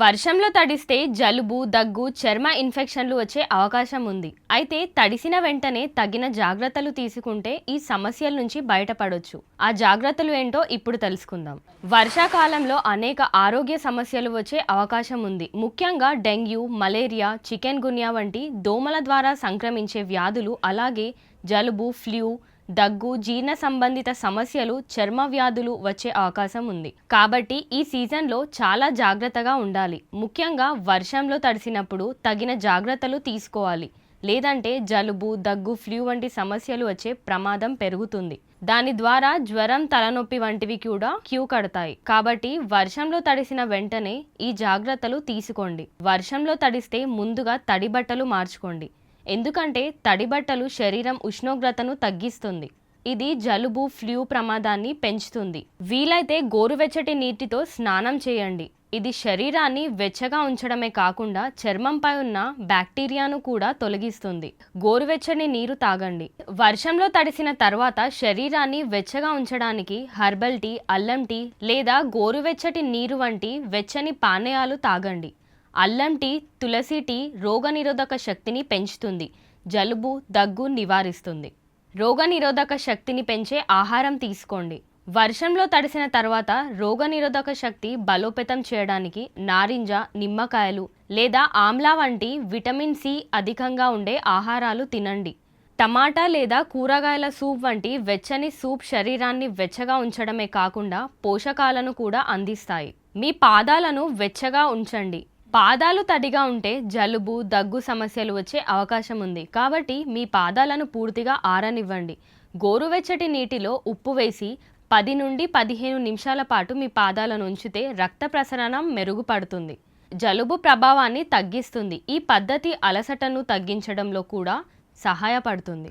వర్షంలో తడిస్తే జలుబు దగ్గు చర్మ ఇన్ఫెక్షన్లు వచ్చే అవకాశం ఉంది. అయితే తడిసిన వెంటనే తగిన జాగ్రత్తలు తీసుకుంటే ఈ సమస్యల నుంచి బయటపడొచ్చు. ఆ జాగ్రత్తలు ఏంటో ఇప్పుడు తెలుసుకుందాం. వర్షాకాలంలో అనేక ఆరోగ్య సమస్యలు వచ్చే అవకాశం ఉంది. ముఖ్యంగా డెంగ్యూ మలేరియా చికెన్ గున్యా వంటి దోమల ద్వారా సంక్రమించే వ్యాధులు అలాగే జలుబు ఫ్లూ దగ్గు జీర్ణ సంబంధిత సమస్యలు చర్మ వ్యాధులు వచ్చే అవకాశం ఉంది. కాబట్టి ఈ సీజన్లో చాలా జాగ్రత్తగా ఉండాలి. ముఖ్యంగా వర్షంలో తడిసినప్పుడు తగిన జాగ్రత్తలు తీసుకోవాలి. లేదంటే జలుబు దగ్గు ఫ్లూ వంటి సమస్యలు వచ్చే ప్రమాదం పెరుగుతుంది. దాని ద్వారా జ్వరం తలనొప్పి వంటివి కూడా క్యూ కడతాయి. కాబట్టి వర్షంలో తడిసిన వెంటనే ఈ జాగ్రత్తలు తీసుకోండి. వర్షంలో తడిస్తే ముందుగా తడి బట్టలు మార్చుకోండి. ఎందుకంటే తడి బట్టలు శరీరం ఉష్ణోగ్రతను తగ్గిస్తుంది. ఇది జలుబు ఫ్లూ ప్రమాదాన్ని పెంచుతుంది. వీలైతే గోరువెచ్చటి నీటితో స్నానం చేయండి. ఇది శరీరాన్ని వెచ్చగా ఉంచడమే కాకుండా చర్మంపై ఉన్న బ్యాక్టీరియాను కూడా తొలగిస్తుంది. గోరువెచ్చని నీరు తాగండి. వర్షంలో తడిసిన తర్వాత శరీరాన్ని వెచ్చగా ఉంచడానికి హర్బల్ టీ అల్లం టీ లేదా గోరువెచ్చటి నీరు వంటి వెచ్చని పానీయాలు తాగండి. అల్లం టీ తులసి టీ రోగనిరోధక శక్తిని పెంచుతుంది. జలుబు దగ్గు నివారిస్తుంది. రోగనిరోధక శక్తిని పెంచే ఆహారం తీసుకోండి. వర్షంలో తడిసిన తర్వాత రోగనిరోధక శక్తి బలోపేతం చేయడానికి నారింజ నిమ్మకాయలు లేదా ఆమ్లా వంటి విటమిన్ సి అధికంగా ఉండే ఆహారాలు తినండి. టమాటా లేదా కూరగాయల సూప్ వంటి వెచ్చని సూప్ శరీరాన్ని వెచ్చగా ఉంచడమే కాకుండా పోషకాలను కూడా అందిస్తాయి. మీ పాదాలను వెచ్చగా ఉంచండి. పాదాలు తడిగా ఉంటే జలుబు దగ్గు సమస్యలు వచ్చే అవకాశం ఉంది. కాబట్టి మీ పాదాలను పూర్తిగా ఆరనివ్వండి. గోరువెచ్చటి నీటిలో ఉప్పు వేసి పది నుండి పదిహేను నిమిషాల పాటు మీ పాదాలను ఉంచితే రక్త ప్రసరణం మెరుగుపడుతుంది. జలుబు ప్రభావాన్ని తగ్గిస్తుంది. ఈ పద్ధతి అలసటను తగ్గించడంలో కూడా సహాయపడుతుంది.